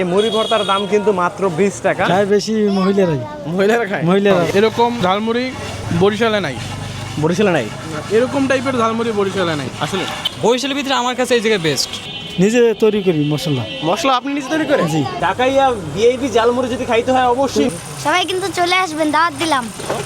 এই মুড়ি ভর্তার দাম কিন্তু মাত্র বিশ টাকা। খায় বেশি মহিলারাই। মহিলারা খায়? মহিলারা। এরকম ঝালমুড়ি বরিশালে নাই। বরিশালে নাই? এরকম টাইপের ঝালমুড়ি বরিশালে নাই। আসলে বরিশালের ভিতরে আমার কাছে এই জায়গায় বেস্ট নিজে তৈরি করি মশলা। মশলা আপনি নিজে তৈরি করেন? জি। ঢাকাইয়া ভিআইপি জালমুড়ি যদি খাইতে হয় অবশ্যই। সবাই কিন্তু চলে আসবেন দাওয়াত দিলাম।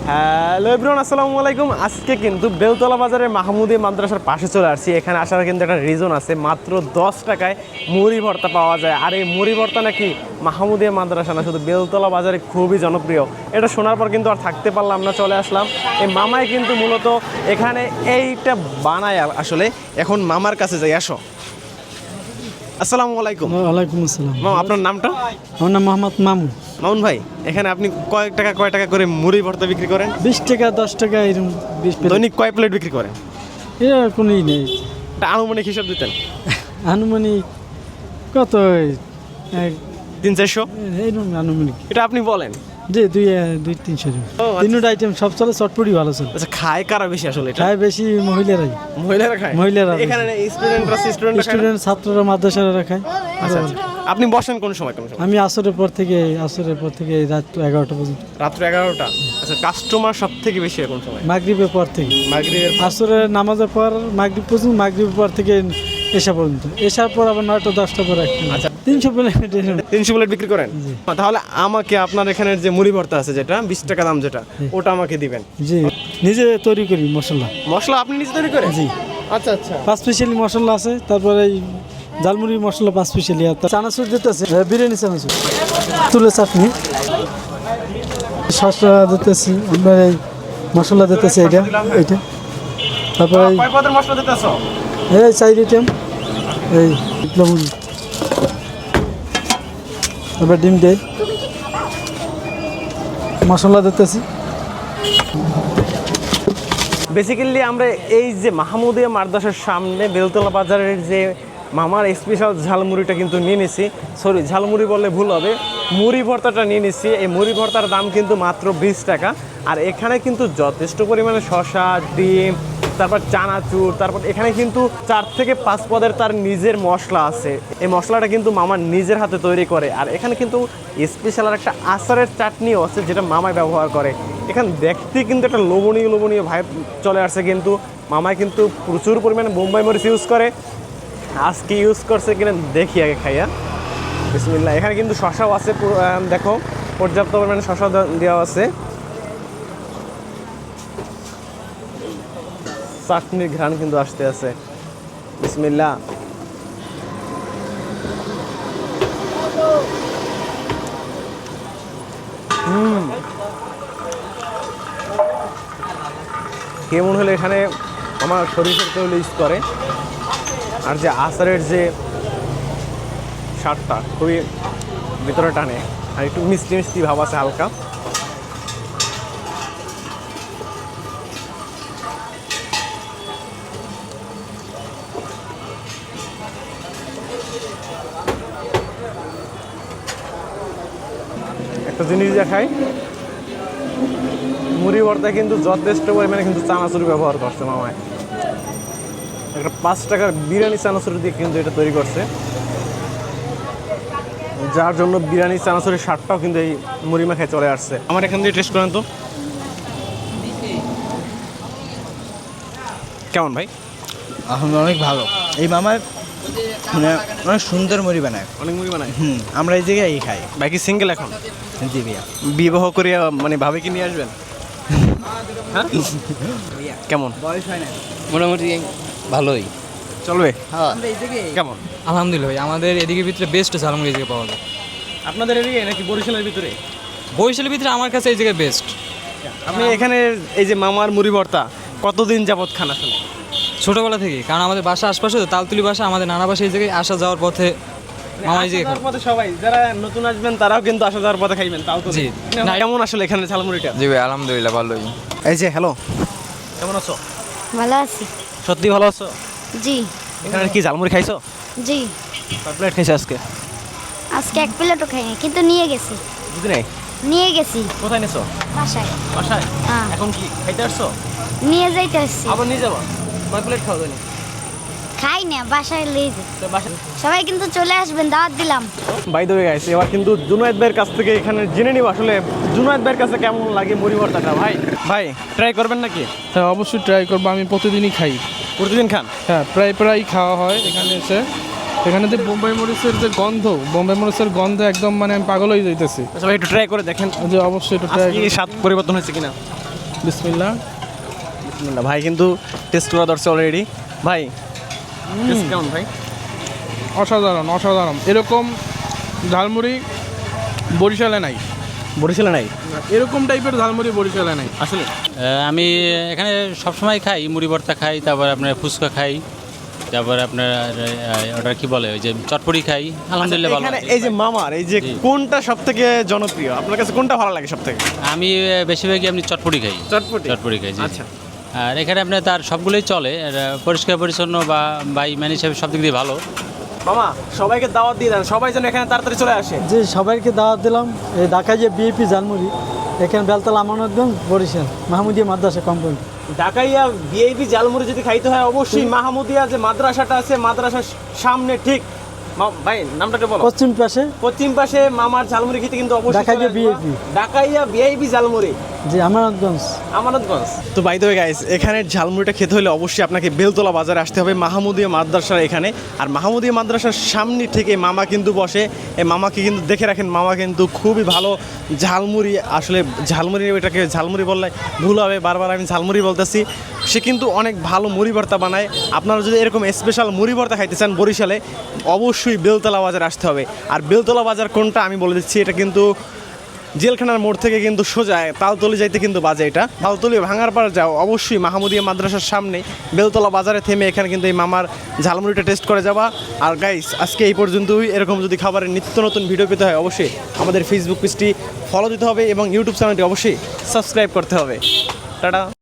হ্যালো এভরিওয়ান আসসালামু আলাইকুম। আজকে কিন্তু বেলতলা বাজারের মাহমুদি মাদ্রাসার পাশে চলে আসছি। এখানে আসার কিন্তু একটা রিজন আছে। মাত্র দশ টাকায় মুড়ি ভর্তা পাওয়া যায়। আর এই মুড়ি ভর্তা নাকি মাহমুদিয়া মাদ্রাসা না শুধু বেলতলা বাজারে খুবই জনপ্রিয়। এটা শোনার পর কিন্তু আর থাকতে পারলাম না চলে আসলাম। এই মামাই কিন্তু মূলত এখানে এইটা বানায় আসলে। এখন মামার কাছে যাই আসো। আসসালামু আলাইকুম। ওয়ালাইকুম আসসালাম। মামা আপনার নামটা? আমার নাম মোহাম্মদ মামুন। মামুন ভাই এখানে আপনি কয়েক টাকা কয় টাকা করে মুড়ি ভর্তা বিক্রি করেন? বিশ টাকা দশ টাকা এরকম বিশ দৈনিক কয় প্লেট বিক্রি করেন? এর কোনোই নেই। একটা আনুমানিক হিসাব দিতেন। আনুমানিক কত? তিন চারশো? আনুমানিক। এটা আপনি বলেন। যে দুই দুই তিনশো আচ্ছা। তিনটা আইটেম সব চলে চটপটি ভালো চলে। আচ্ছা খায় কারা বেশি আসলে খায় বেশি মহিলারাই। মহিলারা খায়? মহিলারা এখানে স্টুডেন্টরা স্টুডেন্ট স্টুডেন্ট ছাত্ররা মাদ্রাসারা খায়। আচ্ছা আচ্ছা। আপনি বসেন কোন সময় কোন সময়? আমি আসরের পর থেকে আসরের পর থেকে রাত এগারোটা পর্যন্ত। রাত্র এগারোটা? আচ্ছা কাস্টমার সব থেকে বেশি কোন সময়? মাগরিবের পর থেকে। মাগরিবের আসরের নামাজের পর মাগরিব পর্যন্ত মাগরিবের পর থেকে এসা পর্যন্ত। এসার পর আবার নয়টা দশটা পর একটা। আচ্ছা। তিনশো প্লেট তিনশো প্লেট বিক্রি করেন? তাহলে আমাকে আপনার এখানে যে মুড়ি ভর্তা আছে যেটা বিশ টাকা দাম যেটা ওটা আমাকে দিবেন। জি। নিজে তৈরি করি মশলা। মশলা আপনি নিজে তৈরি করেন? জি। আচ্ছা আচ্ছা। পাঁচ স্পেশালি মশলা আছে তারপরে এই ঝালমুড়ি মশলা পাঁচ স্পেশালি আর চানাচুর দিতেছে বিরিয়ানি চানাচুর। তুলে চাটনি। শসা দিতেছি আপনার এই মশলা দিতেছে এটা এইটা তারপরে এই চাই আইটেম এই তারপর ডিম দেয় মশলা দিতেছি। বেসিক্যালি আমরা এই যে মাহমুদিয়া মাদ্রাসার সামনে বেলতলা বাজারের যে মামার স্পেশাল ঝালমুড়িটা কিন্তু নিয়ে নিছি। সরি ঝালমুড়ি বললে ভুল হবে। মুড়ি ভর্তাটা নিয়ে নিছি। এই মুড়ি ভর্তার দাম কিন্তু মাত্র বিশ টাকা। আর এখানে কিন্তু যথেষ্ট পরিমাণে শসা, ডিম, তারপর চানাচুর, তারপর এখানে কিন্তু চার থেকে পাঁচ পদের তার নিজের মশলা আছে। এই মশলাটা কিন্তু মামা নিজের হাতে তৈরি করে। আর এখানে কিন্তু স্পেশাল আর একটা আচারের চাটনিও আছে যেটা মামাই ব্যবহার করে। এখানে দেখতে কিন্তু একটা লোভনীয় লোভনীয় ভাই চলে আসছে কিন্তু। মামাই কিন্তু প্রচুর পরিমাণে বোম্বাই মরিচ ইউজ করে। আজকে ইউজ করছে কিনা দেখি আগে খাইয়া। বিসমিল্লাহ। এখানে কিন্তু শশাও আছে দেখো, পর্যাপ্ত পরিমাণে শশা দেওয়া আছে। চাটনির ঘ্রাণ কিন্তু আসতে আছে। বিসমিল্লাহ। কেমন হলে এখানে আমার সরিষার তেল ইউজ করে। আর যে আচারের যে স্বাদটা খুবই ভিতরে টানে। আর একটু মিষ্টি মিষ্টি ভাব আছে হালকা। একটা জিনিস দেখাই। মুড়ি ভর্তা কিন্তু যথেষ্ট পরিমাণে কিন্তু চানাচুর ব্যবহার করছে মামায় একটা পাঁচ টাকার বিরিয়ানি চানাচুর দিয়ে কিন্তু এটা তৈরি করছে। যার জন্য বিরিয়ানি চানাচুরের স্বাদটাও কিন্তু এই মুড়ি মাখায় চলে আসছে। আমার এখান থেকে টেস্ট করেন তো। কেমন ভাই? আলহামদুলিল্লাহ, অনেক ভালো। এই মামার মানে অনেক সুন্দর মুড়ি বানায়। অনেক মুড়ি বানায়? হুম আমরা এই জায়গায় এই খাই। বাকি সিঙ্গেল এখন? জি ভাইয়া। বিবাহ করে মানে ভাবে কি নিয়ে আসবেন? হ্যাঁ? কেমন? বয়স হয় না মোটামুটি ভালোই। চলবে? আমরা এই জায়গায় কেমন? আলহামদুলিল্লাহ ভাই আমাদের এদিকে ভিতরে বেস্ট ঝালমুড়ি জায়গায় পাওয়া যায়। আপনাদের এদিকে নাকি বরিশালের ভিতরে? বরিশালের ভিতরে আমার কাছে এই জায়গায় বেস্ট আপনি এখানে এই যে মামার মুড়ি ভর্তা কতদিন যাবৎ খান আসলে? ছোটোবেলা থেকে কারণ আমাদের বাসা আশপাশে তো তালতুলি বাসা আমাদের নানা বাসা এই জায়গায় আসা যাওয়ার পথে মামা এই আসা জায়গায় যাওয়ার পথে সবাই যারা নতুন আসবেন তারাও কিন্তু আসা যাওয়ার পথে খাইবেন তাও তো জি। না কেমন আসলে এখানে ঝালমুড়িটা? জি ভাই আলহামদুলিল্লাহ ভালোই এই যে হ্যালো কেমন আছো? ভালো আছি। সত্যি ভালো আছো? জি। এখানে কি ঝালমুড়ি খাইছো? জি। কয় প্লেট খাইছো আজকে? আজকে এক প্লেটও খাইনি কিন্তু নিয়ে গেছি। বুঝি নাই নিয়ে গেছি। কোথায় নেছো? বাসায়। বাসায়? হ্যাঁ। এখন কি খাইতে আসছো? নিয়ে যাইতে আসছি। আবার নিয়ে যাব? কয় প্লেট খাও জানি খাই না বাসায় লিয়ে সবাই কিন্তু চলে আসবেন দাওয়াত দিলাম। বাই দ্য গাইস এবার কিন্তু জুনায়েদ ভাইয়ের কাছ থেকে এখানে জেনে নিব আসলে জুনায়েদ ভাইয়ের কাছে কেমন লাগে মুড়ি ভর্তাটা ভাই ভাই ট্রাই করবেন নাকি? হ্যাঁ অবশ্যই ট্রাই করব আমি প্রতিদিনই খাই। প্রতিদিন খান? হ্যাঁ প্রায় প্রায় খাওয়া হয় এখানে এসে। এখানে যে বোম্বাই মরিচের যে গন্ধ বোম্বাই মরিচের গন্ধ একদম মানে আমি পাগল হয়ে যাইতেছি। আচ্ছা একটু ট্রাই করে দেখেন। যে অবশ্যই একটু ট্রাই স্বাদ পরিবর্তন হয়েছে কিনা? বিসমিল্লা ভাই কিন্তু টেস্ট করা দরছে অলরেডি ভাই কেমন ভাই? অসাধারণ অসাধারণ। এরকম ঝালমুড়ি বরিশালে নাই। বরিশালে নাই? এরকম টাইপের ঝালমুড়ি বরিশালে নাই। আসলে? আমি এখানে সবসময় খাই মুড়ি ভর্তা খাই তারপর আপনার ফুচকা খাই তারপর আপনার ওটা কি বলে ওই যে চটপটি খাই আলহামদুলিল্লাহ ভালো লাগে। এই যে মামার এই যে কোনটা সব থেকে জনপ্রিয়? আপনার কাছে কোনটা ভালো লাগে সব থেকে আমি বেশিরভাগই আপনি চটপটি খাই। চটপটি? চটপটি খাই আচ্ছা। আর এখানে আপনার তার সবগুলোই চলে পরিষ্কার পরিচ্ছন্ন বা বাই ম্যান হিসাবে সব দিক দিয়ে ভালো। মামা সবাইকে দাওয়াত দিয়ে দেন সবাই যেন এখানে তাড়াতাড়ি চলে আসে। যে সবাইকে দাওয়াত দিলাম। এই ঢাকায় যে বিএপি জালমুড়ি এখানে বেলতলা আমানতগঞ্জ বরিশাল মাহমুদিয়া মাদ্রাসা কোম্পানি ঢাকাইয়া ভিআইপি জালমুড়ি যদি খাইতে হয় অবশ্যই মাহমুদিয়া যে মাদ্রাসাটা আছে মাদ্রাসার সামনে ঠিক ভাই নামটা একটু বলো। পশ্চিম পাশে। পশ্চিম পাশে মামার ঝালমুড়ি খেতে কিন্তু অবশ্যই ঢাকাইয়া আসবা। ঢাকাইয়া ভিআইপি ঝালমুড়ি। যে আমানতগঞ্জ। আমানতগঞ্জ। তো বাই দ্য গাইস এখানে ঝালমুড়িটা খেতে হলে অবশ্যই আপনাকে বেলতলা বাজারে আসতে হবে মাহমুদিয়া মাদ্রাসার এখানে। আর মাহমুদিয়া মাদ্রাসার সামনে থেকে মামা কিন্তু বসে। এই মামাকে কিন্তু দেখে রাখেন মামা কিন্তু খুবই ভালো ঝালমুড়ি। আসলে ঝালমুড়ি এটাকে ঝালমুড়ি বললে ভুল হবে বারবার আমি ঝালমুড়ি বলতেছি। সে কিন্তু অনেক ভালো মুড়ি ভর্তা বানায়। আপনারা যদি এরকম স্পেশাল মুড়ি ভর্তা খাইতে চান বরিশালে অবশ্যই বেলতলা বাজার আসতে হবে। আর বেলতলা বাজার কোনটা আমি বলে দিচ্ছি এটা কিন্তু জেলখানার মোড় থেকে কিন্তু সোজা তালতলি যাইতে কিন্তু বাজে এটা। তালতলি ভাঙার পর যাও, অবশ্যই মাহমুদিয়া মাদ্রাসার সামনে বেলতলা বাজারে থেমে এখানে কিন্তু এই মামার ঝালমুড়িটা টেস্ট করে যাওয়া। আর গাইস আজকে এই পর্যন্তই। এরকম যদি খাবারের নিত্য নতুন ভিডিও পেতে হয়, অবশ্যই আমাদের ফেসবুক পেজটি ফলো দিতে হবে এবং ইউটিউব চ্যানেলটি অবশ্যই সাবস্ক্রাইব করতে হবে। টাটা।